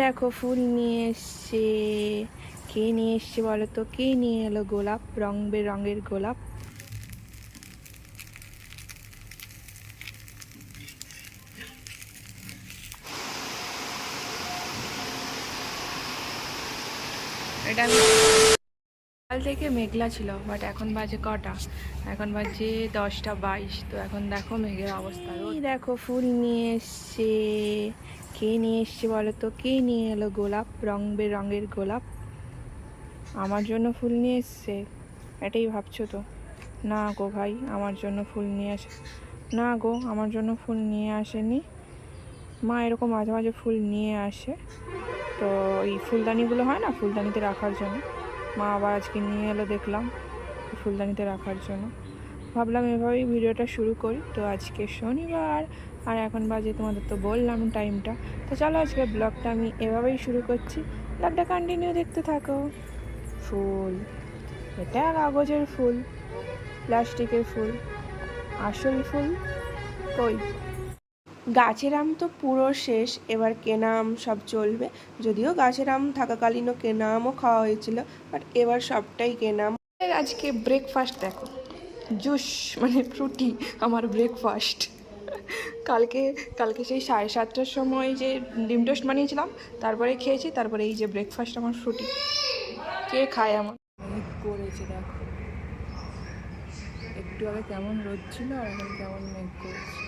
দেখো, ফুল নিয়ে এসছে। কে নিয়ে এসছে বলো তো? কে নিয়ে এলো গোলাপ? রং বেরঙের গোলাপ। এটা আমি কাল থেকে মেঘলা ছিল বাট এখন বাজে কটা? এখন বাজে দশটা বাইশ, তো এখন দেখো মেঘের অবস্থা। দেখো ফুল নিয়ে এসছে। কে নিয়ে এসছে বলো তো? কে নিয়ে এলো গোলাপ? রং বেরঙের গোলাপ? আমার জন্য ফুল নিয়ে এসছে? এটাই ভাবছ তো? না গো ভাই, আমার জন্য ফুল নিয়ে আসে, না গো, আমার জন্য ফুল নিয়ে আসেনি। মা এরকম মাঝে মাঝে ফুল নিয়ে আসে। তো এই ফুলদানিগুলো হয় না? ফুলদানিতে রাখার জন্য। মা আবার আজকে নিয়ে এলো দেখলাম ফুলদানিতে রাখার জন্য। ভাবলাম এভাবেই ভিডিওটা শুরু করি। তো আজকে শনিবার, আর এখন বাজে তোমাদের তো বললাম টাইমটা। তো চলো আজকে ব্লগটা আমি এভাবেই শুরু করছি। ব্লগটা কন্টিনিউ দেখতে থাকো। ফুল, এটা কাগজের ফুল, প্লাস্টিকের ফুল, আসল ফুল কই? গাছের আম তো পুরো শেষ এবার কেনা আম সব চলবে। যদিও গাছের আম থাকাকালীনও কেনা আমও খাওয়া হয়েছিল বাট এবার সবটাই কেনা আম। আজকে ব্রেকফাস্ট দেখো। জুস মানে ফ্রুটি আমার ব্রেকফাস্ট কালকে কালকে সেই সাড়ে সাতটার সময় যে ডিম টোস্ট বানিয়েছিলাম তারপরে খেয়েছি তারপরে এই যে ব্রেকফাস্ট আমার ফ্রুটি কে খায় আমার? করেছে দেখো। একটু আগে কেমন রোদ ছিল আর এখন কেমন মেঘ করেছে।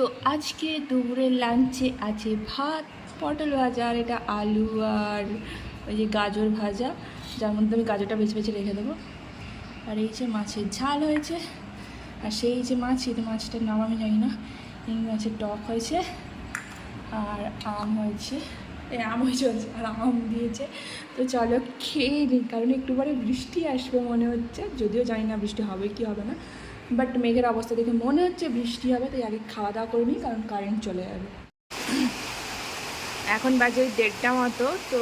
তো আজকে দুপুরের লাঞ্চে আছে ভাত, পটল ভাজা আর এটা আলু আর ওই যে গাজর ভাজা। যার মধ্যে আমি গাজরটা বেছে বেছে রেখে দেবো। আর এই যে মাছের ঝাল হয়েছে। আর সেই যে মাছ, এই মাছটার নাম আমি জানি না। এই মাছের টক হয়েছে আর আম হয়েছে। এই আম হয়েছে, আর আম দিয়েছে। তো চলো খেয়ে নিই, কারণ একটু পরে বৃষ্টি আসবে মনে হচ্ছে। যদিও জানি না বৃষ্টি হবে কি হবে না। বাট মেঘের অবস্থা দেখে মনে হচ্ছে বৃষ্টি হবে, তাই আগে খাওয়া দাওয়া করে নিই, কারণ কারেন্ট চলে যাবে। এখন বাজে দেড়টা মতো, তো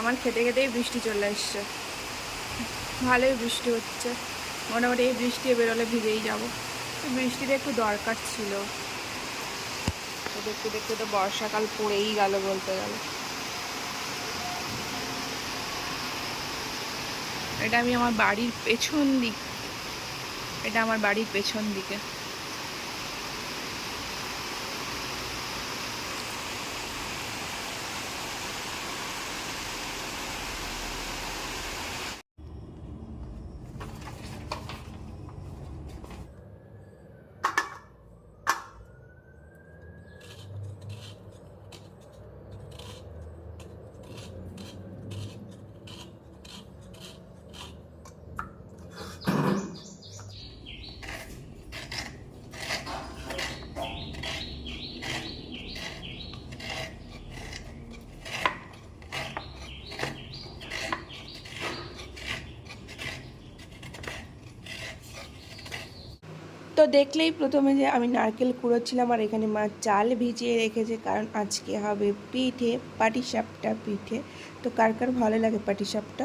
আমার খেতে খেতেই বৃষ্টি চলে এসছে ভালোই বৃষ্টি হচ্ছে। মোটামুটি এই বৃষ্টি বেরোলে ভিজেই যাব। তো একটু দরকার ছিল। দেখতে দেখতে তো বর্ষাকাল পড়েই গেল বলতে গেলে। এটা আমি আমার বাড়ির পেছন দিক এটা আমার বাড়ির পেছন দিকে। তো দেখলেই প্রথমে যে আমি নারকেল কুড়োচ্ছিলাম আর এখানে মা চাল ভিজিয়ে রেখেছে, কারণ আজকে হবে পিঠে, পাটিসাপটা পিঠে। তো কার কার ভালো লাগে পাটিসাপটা?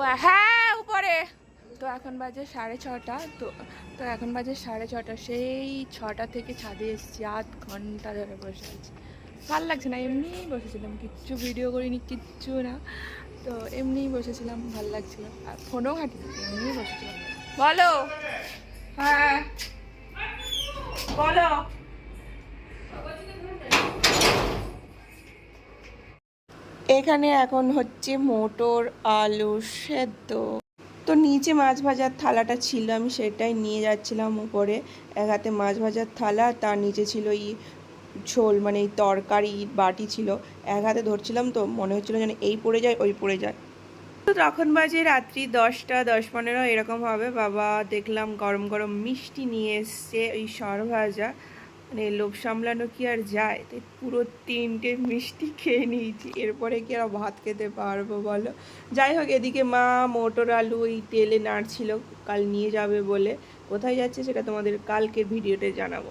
হ্যাঁ উপরে। তো এখন বাজে সাড়ে ছটা। তো তো এখন বাজে সাড়ে ছটা। সেই ছটা থেকে ছাদে এসেছি, আধ ঘণ্টা ধরে বসে আছি। ভালো লাগছে না, এমনিই বসেছিলাম। কিচ্ছু ভিডিও করিনি, কিচ্ছু না। তো এমনিই বসেছিলাম, ভালো লাগছিল। আর ফোনও ঘাটিনি, এমনিই বসেছিলাম। বলো। হ্যাঁ। বলো। এখানে এখন হচ্ছে মোটর, আলু সেদ্ধ। তো নিচে মাছ ভাজার থালাটা ছিল, আমি সেটাই নিয়ে যাচ্ছিলাম উপরে। এক হাতে মাছ ভাজার থালা, তার নিচে ছিল এই ঝোল মানে এই তরকারি, বাটি ছিল। এক হাতে ধরছিলাম তো, মনে হচ্ছিল যেন এই পড়ে যায়, ওই পড়ে যায়। তো তখন বাজে রাত্রি দশটা, দশ পনেরো, এরকম হবে। বাবা দেখলাম গরম গরম মিষ্টি নিয়ে এসছে, ওই সর ভাজা। মানে লোভ সামলানো কি আর যায়? তাই পুরো তিনটে মিষ্টি খেয়ে নিয়েছি। এরপরে কি আর ভাত খেতে পারব বলো? যাই হোক, এদিকে মা মোটর আলু এই তেলে নাড়ছিল। কাল নিয়ে যাবে বলে। কোথায় যাচ্ছে সেটা তোমাদের কালকে ভিডিওতে জানাব।